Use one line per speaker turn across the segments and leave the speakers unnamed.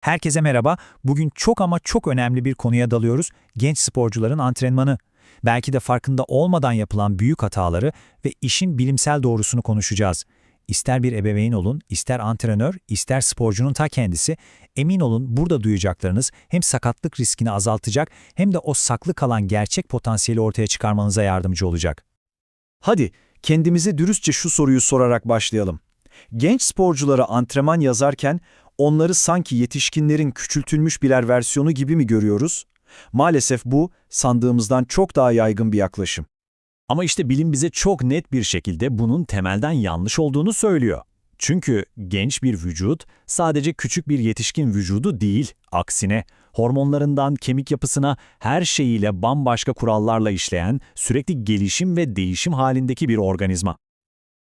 Herkese merhaba. Bugün çok ama çok önemli bir konuya dalıyoruz. Genç sporcuların antrenmanı. Belki de farkında olmadan yapılan büyük hataları ve işin bilimsel doğrusunu konuşacağız. İster bir ebeveyn olun, ister antrenör, ister sporcunun ta kendisi, emin olun burada duyacaklarınız hem sakatlık riskini azaltacak hem de o saklı kalan gerçek potansiyeli ortaya çıkarmanıza yardımcı olacak.
Hadi kendimize dürüstçe şu soruyu sorarak başlayalım. Genç sporculara antrenman yazarken onları sanki yetişkinlerin küçültülmüş birer versiyonu gibi mi görüyoruz? Maalesef bu sandığımızdan çok daha yaygın bir yaklaşım.
Ama işte bilim bize çok net bir şekilde bunun temelden yanlış olduğunu söylüyor. Çünkü genç bir vücut sadece küçük bir yetişkin vücudu değil, aksine hormonlarından kemik yapısına her şeyiyle bambaşka kurallarla işleyen, sürekli gelişim ve değişim halindeki bir organizma.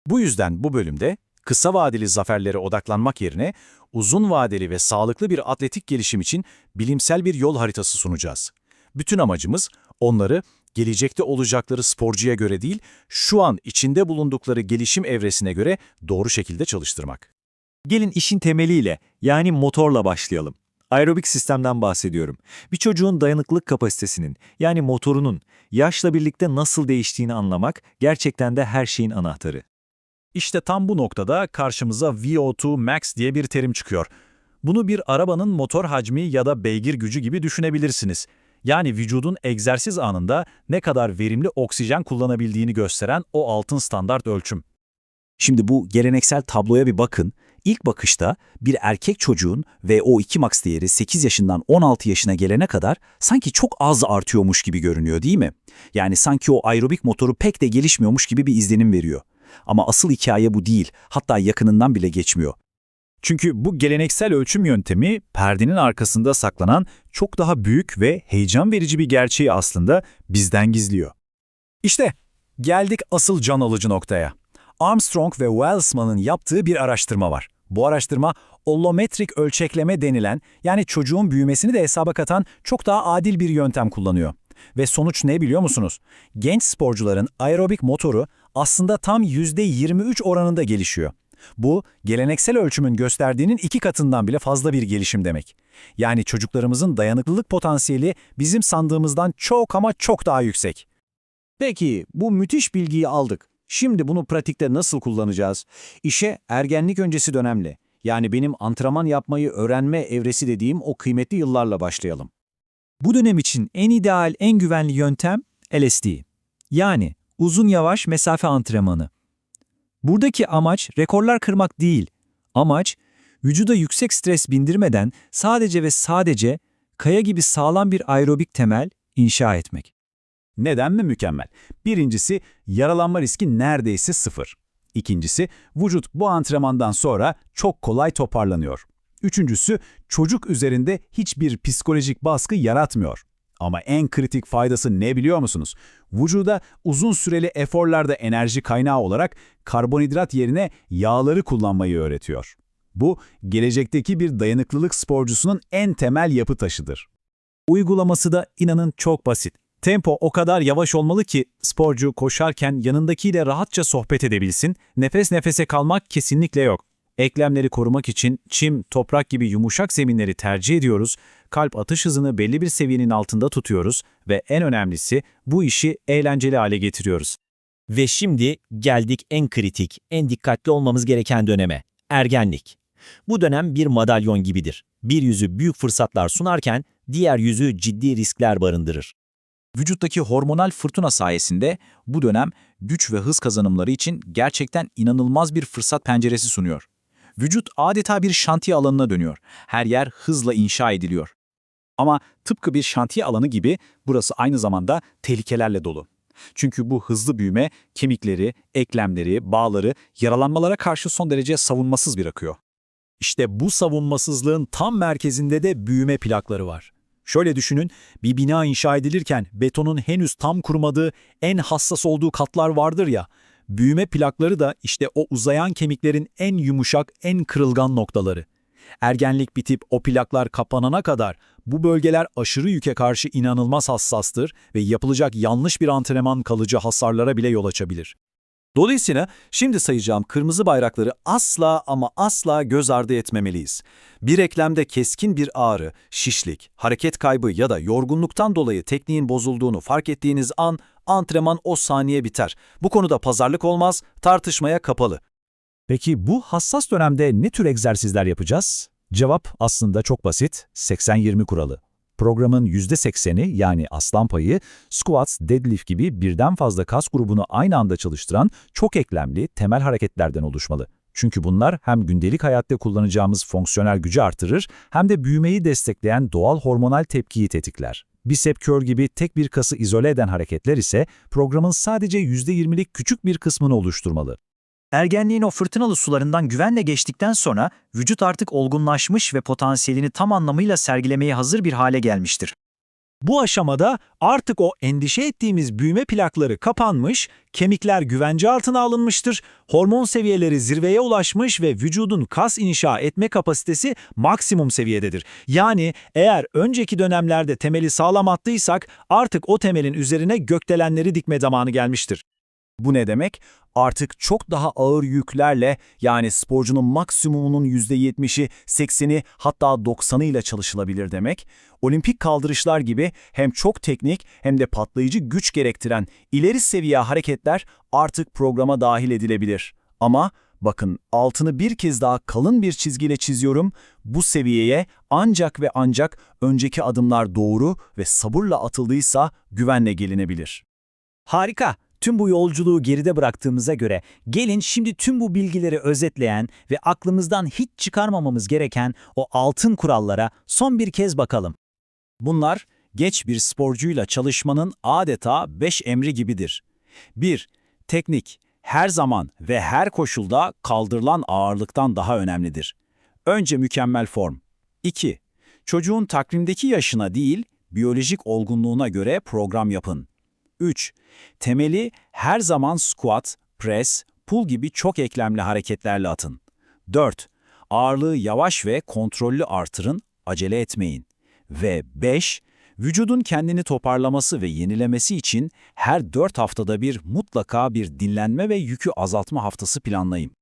Bu yüzden bu bölümde kısa vadeli zaferlere odaklanmak yerine uzun vadeli ve sağlıklı bir atletik gelişim için bilimsel bir yol haritası sunacağız. Bütün amacımız onları gelecekte olacakları sporcuya göre değil, şu an içinde bulundukları gelişim evresine göre doğru şekilde çalıştırmak.
Gelin işin temeliyle, yani motorla başlayalım. Aerobik sistemden bahsediyorum. Bir çocuğun dayanıklılık kapasitesinin, yani motorunun, yaşla birlikte nasıl değiştiğini anlamak gerçekten de her şeyin anahtarı. İşte tam bu noktada karşımıza VO2 Max diye bir terim çıkıyor. Bunu bir arabanın motor hacmi ya da beygir gücü gibi düşünebilirsiniz. Yani vücudun egzersiz anında ne kadar verimli oksijen kullanabildiğini gösteren o altın standart ölçüm.
Şimdi bu geleneksel tabloya bir bakın. İlk bakışta bir erkek çocuğun VO2 max değeri 8 yaşından 16 yaşına gelene kadar sanki çok az artıyormuş gibi görünüyor değil mi? Yani sanki o aerobik motoru pek de gelişmiyormuş gibi bir izlenim veriyor. Ama asıl hikaye bu değil, hatta yakınından bile geçmiyor.
Çünkü bu geleneksel ölçüm yöntemi perdenin arkasında saklanan çok daha büyük ve heyecan verici bir gerçeği aslında bizden gizliyor. İşte geldik asıl can alıcı noktaya. Armstrong ve Welsman'ın yaptığı bir araştırma var. Bu araştırma ollometrik ölçekleme denilen yani çocuğun büyümesini de hesaba katan çok daha adil bir yöntem kullanıyor. Ve sonuç ne biliyor musunuz? Genç sporcuların aerobik motoru aslında tam %23 oranında gelişiyor. Bu, geleneksel ölçümün gösterdiğinin iki katından bile fazla bir gelişim demek. Yani çocuklarımızın dayanıklılık potansiyeli bizim sandığımızdan çok ama çok daha yüksek.
Peki, bu müthiş bilgiyi aldık. Şimdi bunu pratikte nasıl kullanacağız? İşe ergenlik öncesi dönemle, yani benim antrenman yapmayı öğrenme evresi dediğim o kıymetli yıllarla başlayalım.
Bu dönem için en ideal, en güvenli yöntem LSD. Yani uzun yavaş mesafe antrenmanı. Buradaki amaç rekorlar kırmak değil. Amaç, vücuda yüksek stres bindirmeden sadece ve sadece kaya gibi sağlam bir aerobik temel inşa etmek.
Neden mi mükemmel? Birincisi, yaralanma riski neredeyse sıfır. İkincisi, vücut bu antrenmandan sonra çok kolay toparlanıyor. Üçüncüsü, çocuk üzerinde hiçbir psikolojik baskı yaratmıyor. Ama en kritik faydası ne biliyor musunuz? Vücuda uzun süreli eforlarda enerji kaynağı olarak karbonhidrat yerine yağları kullanmayı öğretiyor. Bu, gelecekteki bir dayanıklılık sporcusunun en temel yapı taşıdır.
Uygulaması da inanın çok basit. Tempo o kadar yavaş olmalı ki sporcu koşarken yanındakiyle rahatça sohbet edebilsin, nefes nefese kalmak kesinlikle yok. Eklemleri korumak için çim, toprak gibi yumuşak zeminleri tercih ediyoruz, kalp atış hızını belli bir seviyenin altında tutuyoruz ve en önemlisi bu işi eğlenceli hale getiriyoruz.
Ve şimdi geldik en kritik, en dikkatli olmamız gereken döneme, ergenlik. Bu dönem bir madalyon gibidir. Bir yüzü büyük fırsatlar sunarken diğer yüzü ciddi riskler barındırır.
Vücuttaki hormonal fırtına sayesinde bu dönem güç ve hız kazanımları için gerçekten inanılmaz bir fırsat penceresi sunuyor. Vücut adeta bir şantiye alanına dönüyor. Her yer hızla inşa ediliyor. Ama tıpkı bir şantiye alanı gibi burası aynı zamanda tehlikelerle dolu. Çünkü bu hızlı büyüme kemikleri, eklemleri, bağları yaralanmalara karşı son derece savunmasız bırakıyor.
İşte bu savunmasızlığın tam merkezinde de büyüme plakları var. Şöyle düşünün, bir bina inşa edilirken betonun henüz tam kurumadığı, en hassas olduğu katlar vardır ya, büyüme plakları da işte o uzayan kemiklerin en yumuşak, en kırılgan noktaları. Ergenlik bitip o plaklar kapanana kadar bu bölgeler aşırı yüke karşı inanılmaz hassastır ve yapılacak yanlış bir antrenman kalıcı hasarlara bile yol açabilir. Dolayısıyla şimdi sayacağım kırmızı bayrakları asla ama asla göz ardı etmemeliyiz. Bir eklemde keskin bir ağrı, şişlik, hareket kaybı ya da yorgunluktan dolayı tekniğin bozulduğunu fark ettiğiniz an antrenman o saniye biter. Bu konuda pazarlık olmaz, tartışmaya kapalı.
Peki bu hassas dönemde ne tür egzersizler yapacağız? Cevap aslında çok basit, 80-20 kuralı. Programın %80'i yani aslan payı, squats, deadlift gibi birden fazla kas grubunu aynı anda çalıştıran çok eklemli temel hareketlerden oluşmalı. Çünkü bunlar hem gündelik hayatta kullanacağımız fonksiyonel gücü artırır hem de büyümeyi destekleyen doğal hormonal tepkiyi tetikler. Bicep curl gibi tek bir kası izole eden hareketler ise programın sadece %20'lik küçük bir kısmını oluşturmalı.
Ergenliğin o fırtınalı sularından güvenle geçtikten sonra vücut artık olgunlaşmış ve potansiyelini tam anlamıyla sergilemeye hazır bir hale gelmiştir.
Bu aşamada artık o endişe ettiğimiz büyüme plakları kapanmış, kemikler güvence altına alınmıştır, hormon seviyeleri zirveye ulaşmış ve vücudun kas inşa etme kapasitesi maksimum seviyededir. Yani eğer önceki dönemlerde temeli sağlam attıysak artık o temelin üzerine gökdelenleri dikme zamanı gelmiştir.
Bu ne demek? Artık çok daha ağır yüklerle yani sporcunun maksimumunun %70'i, 80'i hatta 90'ı ile çalışılabilir demek. Olimpik kaldırışlar gibi hem çok teknik hem de patlayıcı güç gerektiren ileri seviye hareketler artık programa dahil edilebilir. Ama bakın altını bir kez daha kalın bir çizgiyle çiziyorum. Bu seviyeye ancak ve ancak önceki adımlar doğru ve sabırla atıldıysa güvenle gelinebilir.
Harika. Tüm bu yolculuğu geride bıraktığımıza göre gelin şimdi tüm bu bilgileri özetleyen ve aklımızdan hiç çıkarmamamız gereken o altın kurallara son bir kez bakalım.
Bunlar geç bir sporcuyla çalışmanın adeta beş emri gibidir. 1. Teknik. Her zaman ve her koşulda kaldırılan ağırlıktan daha önemlidir. Önce mükemmel form. 2. Çocuğun takvimdeki yaşına değil, biyolojik olgunluğuna göre program yapın. 3. Temeli her zaman squat, press, pull gibi çok eklemli hareketlerle atın. 4. Ağırlığı yavaş ve kontrollü artırın, acele etmeyin. Ve 5. Vücudun kendini toparlaması ve yenilemesi için her 4 haftada bir mutlaka bir dinlenme ve yükü azaltma haftası planlayın.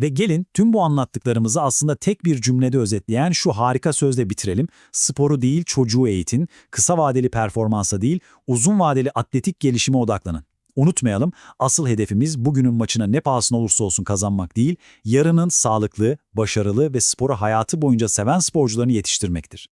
Ve gelin tüm bu anlattıklarımızı aslında tek bir cümlede özetleyen şu harika sözle bitirelim. Sporu değil çocuğu eğitin, kısa vadeli performansa değil uzun vadeli atletik gelişime odaklanın. Unutmayalım, asıl hedefimiz bugünün maçına ne pahasına olursa olsun kazanmak değil, yarının sağlıklı, başarılı ve sporu hayatı boyunca seven sporcularını yetiştirmektir.